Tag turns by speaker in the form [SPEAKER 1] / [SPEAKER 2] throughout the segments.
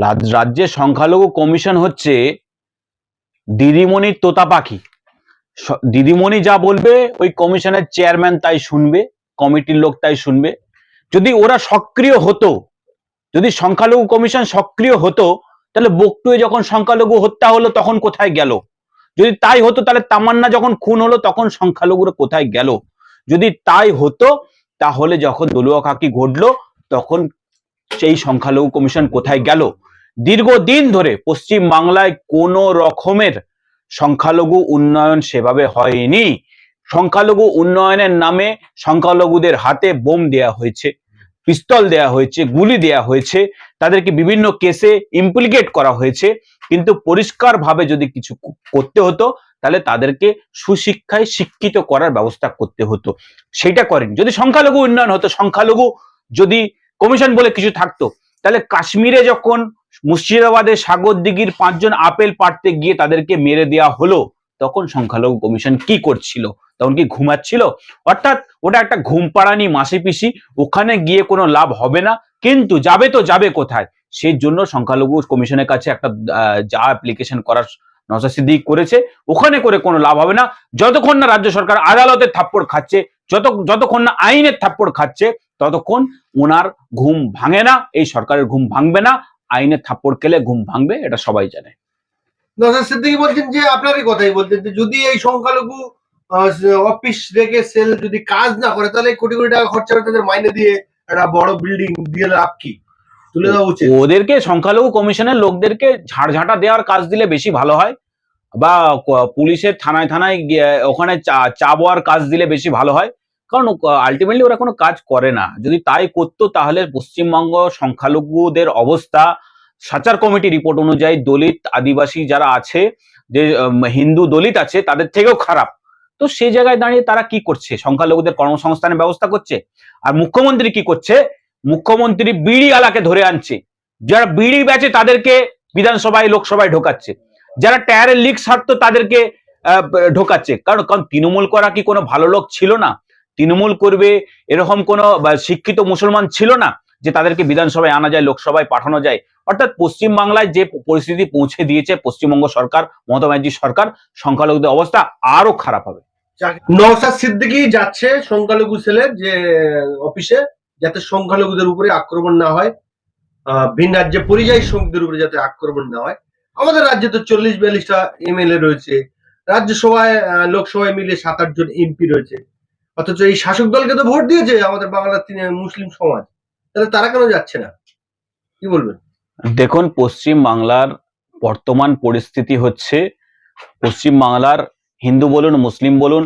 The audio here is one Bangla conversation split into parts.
[SPEAKER 1] রাজ- রাজ্যের সংখ্যালঘু কমিশন হচ্ছে দিদিমণির তোতা পাখি। দিদিমণি যা বলবে, ওই কমিশনের চেয়ারম্যান তাই শুনবে, কমিটির লোক তাই শুনবে। যদি ওরা সক্রিয় হতো, যদি সংখ্যালঘু কমিশন সক্রিয় হতো, তাহলে বকটুয়ে যখন সংখ্যালঘু হত্যা হলো, তখন কোথায় গেল? যদি তাই হতো, তাহলে তামান্না যখন খুন হলো, তখন সংখ্যালঘুরা কোথায় গেল? যদি তাই হতো, তাহলে যখন দলীয় কাকি ঘটলো, তখন সেই সংখ্যালঘু কমিশন কোথায় গেল? দীর্ঘদিন ধরে পশ্চিম বাংলায় কোনো রকমের সংখ্যালঘু উন্নয়ন সেভাবে হয়নি। সংখ্যালঘু উন্নয়নের নামে সংখ্যালঘুদের হাতে বোম দেয়া হয়েছে, পিস্তল দেয়া হয়েছে, গুলি দেয়া হয়েছে, তাদেরকে বিভিন্ন কেসে ইমপ্লিকেট করা হয়েছে। কিন্তু পরিষ্কারভাবে যদি কিছু করতে হতো, তাহলে তাদেরকে সুশিক্ষায় শিক্ষিত করার ব্যবস্থা করতে হতো। সেটা করেন। যদি সংখ্যালঘু উন্নয়ন হতো, সংখ্যালঘু যদি কমিশন বলে কিছু থাকতো। তাহলে কাশ্মীরে যখন মুর্শিদাবাদের সাগর দিঘির পাঁচজন আপেল পাড়তে গিয়ে তাদেরকে মেরে দেওয়া হলো, তখন সংখ্যালঘু কমিশন কি করছিল? তখন কি ঘুমাচ্ছিল? অর্থাৎ ওটা একটা ঘুম পাড়ানি মাসি পিসি ওখানে গিয়ে কোনো লাভ হবে না, কিন্তু যাবে তো যাবে কোথায়? সেই জন্য সংখ্যালঘু কমিশনের কাছে একটা যা অ্যাপ্লিকেশন করার সিদ্দিক করেছে, ওখানে করে কোনো লাভ হবে না। যতক্ষণ না রাজ্য সরকার আদালতের থাপ্পড় খাচ্ছে, যত, যতক্ষণ না আইনের থাপ্পড় খাচ্ছে ততক্ষণ ওনার ঘুম ভাঙে না এই সরকারের ঘুম ভাঙবে না আইনে থাপ্পড় খেলে ঘুম ভাঙবে এটা সবাই জানে।
[SPEAKER 2] নজর সিদ্দিকি বলছেন যে আপনারই কথাই বলছেন যে যদি এই সংখ্যালঘু অফিস রেখে সেল যদি কাজ না করে তাহলে কোটি কোটি টাকা খরচা করে তাদের মাইনে দিয়ে একটা বড় বিল্ডিং দিয়ে লাভ কি? তুলে দেওয়া উচিত।
[SPEAKER 1] ওদেরকে সংখ্যালঘু কমিশনের লোকদেরকে ঝাড়ঝাঁটা দেওয়ার কাজ দিলে বেশি ভালো হয় বা পুলিশের থানায় থানায় ওখানে চা- বওয়ার কাজ দিলে বেশি ভালো হয়। কারণ আলটিমেটলি ওরা কোনো কাজ করে না। যদি তাই করতো, তাহলে পশ্চিমবঙ্গ সংখ্যালঘুদের অবস্থা, সাচার কমিটি রিপোর্ট অনুযায়ী দলিত আদিবাসী যারা আছে, যে হিন্দু দলিত আছে, তাদের থেকেও খারাপ। তো সেই জায়গায় দাঁড়িয়ে তারা কি করছে? সংখ্যালঘুদের কর্মসংস্থানের ব্যবস্থা করছে? আর মুখ্যমন্ত্রী কি করছে? মুখ্যমন্ত্রী বিড়ি আলাকে ধরে আনছে। যারা বিড়ি বেচে তাদেরকে বিধানসভায়, লোকসভায় ঢোকাচ্ছে। যারা টায়ারের লিক সারতো তাদেরকে ঢোকাচ্ছে। কারণ কারণ তৃণমূল করা কি কোনো ভালো লোক ছিল না? তৃণমূল করবে এরকম কোনো শিক্ষিত মুসলমান ছিল না যে তাদেরকে বিধানসভায় আনা যায় লোকসভায় পাঠানো যায়। অর্থাৎ পশ্চিমবাংলায় যে পরিস্থিতি পৌঁছে দিয়েছে পশ্চিমবঙ্গ সরকার মমতা ব্যানার্জি সরকার সংখ্যালঘুদের অবস্থা আরও খারাপ হবে।
[SPEAKER 2] নওশাদ সিদ্দিকি যাচ্ছে সংখ্যালঘু সেলের যে অফিসে যাতে সংখ্যালঘুদের উপরে আক্রমণ না হয় আহ, ভিন রাজ্যে পরিযায়ী শ্রমিকদের উপরে যাতে আক্রমণ না হয়। আমাদের রাজ্যে তো চল্লিশ বিয়াল্লিশটা এমএলএ রয়েছে। রাজ্যসভায় লোকসভায় মিলে সাত আট জন এমপি রয়েছে। অথচ এই শাসক দলকে তো ভোট দিয়েছে আমাদের বাংলার তিনি মুসলিম সমাজ। তাহলে তারা কেন যাচ্ছে না? কি বলবেন?
[SPEAKER 1] দেখুন পশ্চিম বাংলার বর্তমান পরিস্থিতি হচ্ছে পশ্চিম বাংলার হিন্দু বলুন, মুসলিম বলুন,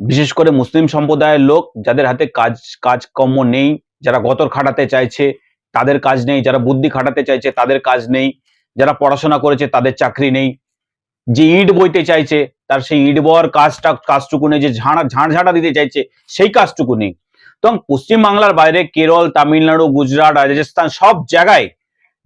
[SPEAKER 1] বিশেষ করে মুসলিম সম্প্রদায়ের লোক যাদের হাতে কাজ, কাজকর্ম নেই, যারা গতর খাটাতে চাইছে, তাদের কাজ নেই, যারা বুদ্ধি খাটাতে চাইছে, তাদের কাজ নেই, যারা পড়াশোনা করেছে, তাদের চাকরি নেই। যে ইট বইতে চাইছে, তার সেই ইট বওয়ার কাজটা, কাজটুকু নেই যে ঝাড়া ঝাড় ঝাঁটা দিতে চাইছে, সেই কাজটুকু নেই। তখন পশ্চিম বাংলার বাইরে কেরল, তামিলনাড়ু, গুজরাট, রাজস্থান সব জায়গায়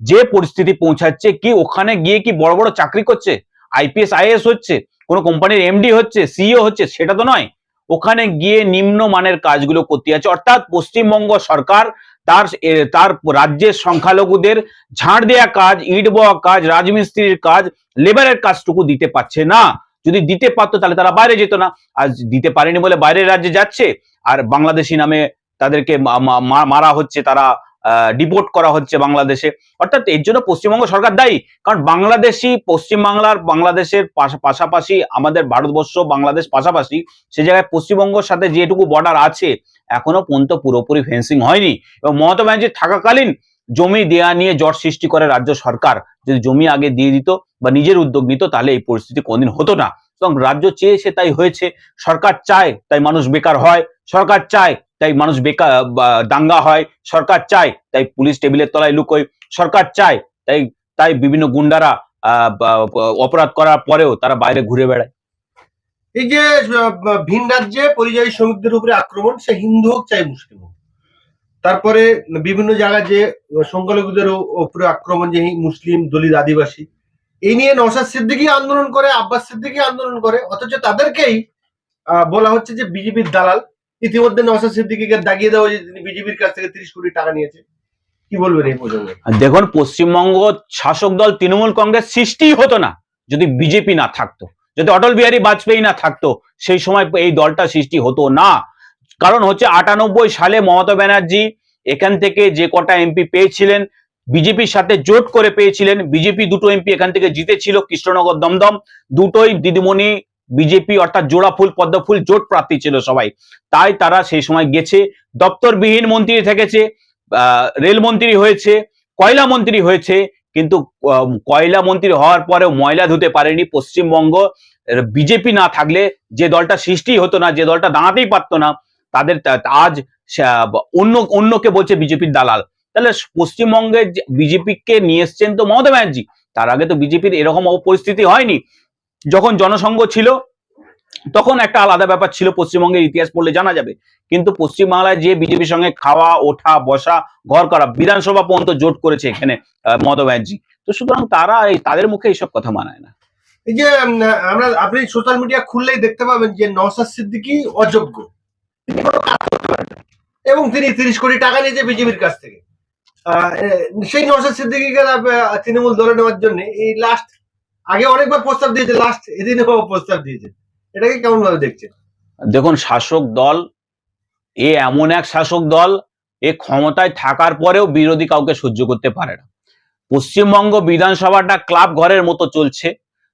[SPEAKER 1] যে পরিস্থিতি পৌঁছাচ্ছে, কি ওখানে গিয়ে কি বড় বড় চাকরি করছে? আইপিএস আইএস হচ্ছে? কোনো কোম্পানির এমডি হচ্ছে? সিইও হচ্ছে? সেটা তো নয়। ওখানে গিয়ে নিম্ন মানের কাজগুলো করতে যাচ্ছে। অর্থাৎ পশ্চিমবঙ্গ সরকার তার তার রাজ্যের সংখ্যালঘুদের ঝাড় দেওয়া কাজ, ইট বওয়া কাজ, রাজমিস্ত্রির কাজ, লেবারের কাজটুকু দিতে পারছে না। যদি দিতে পারতো তাহলে তারা বাইরে যেত না। আজ দিতে পারেনি বলে বাইরের রাজ্যে যাচ্ছে। আর বাংলাদেশি নামে তাদেরকে মারা হচ্ছে, তারা ডিপোর্ট করা হচ্ছে বাংলাদেশে। অর্থাৎ এর জন্য পশ্চিমবঙ্গ সরকার দায়ী। কারণ বাংলাদেশি, পশ্চিমবাংলার বাংলাদেশের পাশা- পাশাপাশি আমাদের ভারতবর্ষ, বাংলাদেশ পাশাপাশি সে জায়গায় পশ্চিমবঙ্গের সাথে যেটুকু বর্ডার আছে এখনও পর্যন্ত পুরোপুরি ফেন্সিং হয়নি। এবং মমতা ব্যানার্জি থাকাকালীন জমি দেয়া নিয়ে জট সৃষ্টি করে রাজ্য সরকার। যদি জমি আগে দিয়ে দিত বা নিজের উদ্যোগ নিত, তাহলে এই পরিস্থিতি কোনদিন হতো না। এবং রাজ্য চেয়েছে তাই হয়েছে। সরকার চায় তাই মানুষ বেকার হয়। সরকার চায় তাই মানুষ বেকার দাঙ্গা হয়। সরকার চায় তাই পুলিশ টেবিলের তলায় লুকোয়। সরকার চায় তাই তাই বিভিন্ন গুন্ডারা অপরাধ করার পরেও তারা বাইরে ঘুরে বেড়ায়।
[SPEAKER 2] এই যে ভিন রাজ্যে পরিযায়ী শ্রমিকদের উপরে আক্রমণ, সে হিন্দু হোক চাই মুসলিম হোক। তারপরে বিভিন্ন জায়গায় যে সংখ্যালঘুদের উপরে আক্রমণ, যে মুসলিম দলিত আদিবাসী, এই নিয়ে নওশাদ সিদ্দিকি আন্দোলন করে, আব্বাস সিদ্দিকি আন্দোলন করে, অথচ তাদেরকেই বলা হচ্ছে যে বিজেপির দালাল। ইতিমধ্যে নওশাদ সিদ্দিকিকে দাগিয়ে দেওয়া হয়েছে, তিনি বিজেপির কাছ থেকে তিরিশ কোটি টাকা নিয়েছে। কি বলবেন এই প্রসঙ্গে
[SPEAKER 1] দেখুন, পশ্চিমবঙ্গ শাসক দল তৃণমূল কংগ্রেস সৃষ্টিই হতো না, যদি বিজেপি না থাকতো। যদি অটল বিহারী বাজপেয়ী না থাকতো সেই সময় এই দলটা সৃষ্টি হতো না। কারণ হচ্ছে আটানব্বই সালে মমতা ব্যানার্জি এখান থেকে যে কটা এমপি পেয়েছিলেন বিজেপির সাথে জোট করে পেয়েছিলেন। বিজেপি দুটো এমপি এখান থেকে জিতেছিল কৃষ্ণনগর দমদম। দুটোই দিদিমণি বিজেপি অর্থাৎ জোড়াফুল পদ্মফুল জোট প্রার্থী ছিল সবাই। তাই তারা সেই সময় গেছে। দপ্তরবিহীন মন্ত্রী থেকেছে আহ, রেলমন্ত্রী হয়েছে কয়লা মন্ত্রী হয়েছে কিন্তু কয়লা মন্ত্রী হওয়ার পরেও ময়লা ধুতে পারেনি পশ্চিমবঙ্গ। বিজেপি না থাকলে যে দলটা সৃষ্টি হতো না, যে দলটা দাঁড়াতেই পারতো না, তাদের আজ অন্য, অন্যকে বলছে বিজেপির দালাল। তাহলে পশ্চিমবঙ্গে বিজেপিকে নিয়ে এসছেন তো মমতা ব্যানার্জি। তার আগে তো বিজেপির এরকম পরিস্থিতি হয়নি। যখন জনসংঘ ছিল তখন একটা আলাদা ব্যাপার ছিল, পশ্চিমবঙ্গের ইতিহাস পড়লে জানা যাবে। কিন্তু পশ্চিমবাংলায় যে বিজেপির সঙ্গে খাওয়া, ওঠা, বসা, ঘর করা বিধানসভা পর্যন্ত জোট করেছে এখানে মমতা ব্যানার্জি। তো সুতরাং তারা তাদের মুখে এইসব কথা মানায় না।
[SPEAKER 2] এই যে আমরা, আপনি সোশ্যাল মিডিয়া খুললেই দেখতে পাবেন যে নওসাদ সিদ্দিকি অযোগ্য। এবং তিনি তিরিশ কোটি টাকা নিয়েছে বিজেপির কাছ থেকে। সেই নওসাদ সিদ্দিকিকে তৃণমূল দলে নেওয়ার জন্য এই লাস্ট আগে অনেকবার প্রস্তাব দিয়েছে লাস্ট এদিনও প্রস্তাব দিয়েছে। এটাকে কেমন ভাবে দেখছেন
[SPEAKER 1] দেখুন, শাসক দল, এ এমন এক শাসক দল, এ ক্ষমতায় থাকার পরেও বিরোধী কাউকে সহ্য করতে পারে না। পশ্চিমবঙ্গ বিধানসভাটা ক্লাব ঘরের মতো চলছে।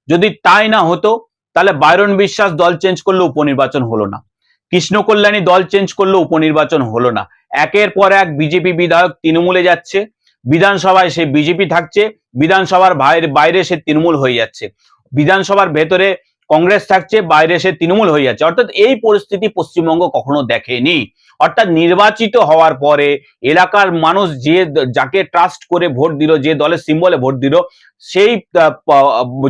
[SPEAKER 1] যদি তাই না হতো, তাহলে বাইরন বিশ্বাস দল চেঞ্জ করলে উপনির্বাচন হলো না। কৃষ্ণ কল্যাণী দল চেঞ্জ করলে উপনির্বাচন হলো না। একের পর এক বিজেপি বিধায়ক তৃণমূলে যাচ্ছে। বিধানসভায় সে বিজেপি থাকছে। বিধানসভার বাইরে বাইরে সে তৃণমূল হয়ে যাচ্ছে। বিধানসভার ভেতরে কংগ্রেস থাকছে, বাইরে সে তৃণমূল হয়ে যাচ্ছে। অর্থাৎ এই পরিস্থিতি পশ্চিমবঙ্গ কখনো দেখেনি। অর্থাৎ নির্বাচিত হওয়ার পরে এলাকার মানুষ যে যাকে ট্রাস্ট করে ভোট দিল, যে দলের সিম্বলে ভোট দিল, সেই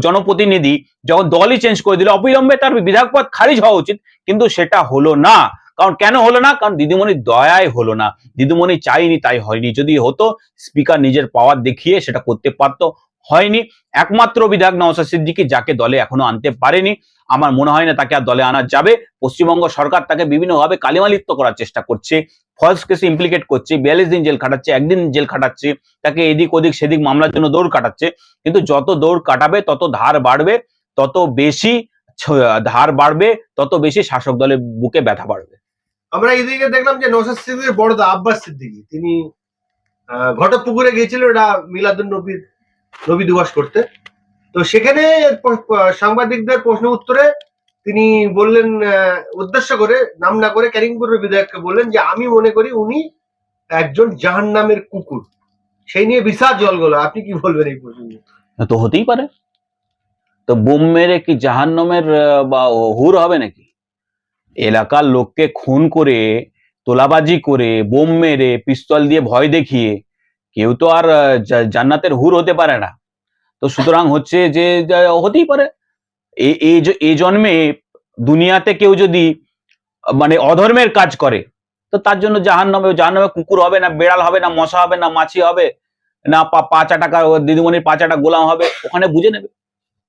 [SPEAKER 1] জনপ্রতিনিধি যখন দলই চেঞ্জ করে দিল, অবিলম্বে তার বিধায়ক পদ খারিজ হওয়া উচিত, কিন্তু সেটা হলো না। কারণ কেন হলো না? কারণ দিদিমণির দয়ায় হলো না। দিদিমণি চাইনি তাই হয়নি। যদি হতো স্পিকার নিজের পাওয়ার দেখিয়ে সেটা করতে পারতো। হয়নি। একমাত্র বিধায়ক নওশাদ সিদ্দিকি যাকে দলে এখনও আনতে পারেনি আমার মনে হয় না তাকে আর দলে আনা যাবে। পশ্চিমবঙ্গ সরকার তাকে বিভিন্নভাবে কালিমালিপ্ত করার চেষ্টা করছে ফলস কেসে ইমপ্লিকেট করছে বিয়াল্লিশ দিন জেল খাটাচ্ছে একদিন জেল খাটাচ্ছে তাকে এদিক ওদিক সেদিক মামলার জন্য দৌড় কাটাচ্ছে। কিন্তু যত দৌড় কাটাবে তত ধার বাড়বে তত বেশি ধার বাড়বে তত বেশি শাসক দলের বুকে ব্যথা বাড়বে।
[SPEAKER 2] আমরা এদিকে দেখলাম যে নওশাদ সিদ্দিকির বড়দা আব্বাস সিদ্দিকি তিনি আহ, ঘটকপুকুরে গিয়েছিলেন এটা মিলাদুন নবীর নবী দিবস করতে। তো সেখানে সাংবাদিকদের প্রশ্ন উত্তরে তিনি বললেন উদ্দেশ্য করে নাম না করে ক্যারিংপুরের বিধায়ককে বললেন যে আমি মনে করি উনি একজন জাহান নামের কুকুর। সেই নিয়ে বিশাল জল গেল আপনি কি বলবেন এই প্রসঙ্গে
[SPEAKER 1] তো হতেই পারে। তো বোম মেরে কি জাহান্নমের আহ, বা হুর হবে নাকি? এলাকার লোককে খুন করে তোলাবাজি করে বোম মেরে পিস্তল দিয়ে ভয় দেখিয়ে কেউ তো আর জান্নাতের হুর হতে পারে না। তো সুতরাং হচ্ছে যে হতেই পারে। এই জন্মে দুনিয়াতে কেউ যদি মানে অধর্মের কাজ করে, তো তার জন্য জাহান নামে জাহান নামে কুকুর হবে না, বেড়াল হবে না, মশা হবে না, মাছি হবে না পাঁচ আটা দিদিমণির পাঁচাটা গোলাম হবে, ওখানে বুঝে নেবে।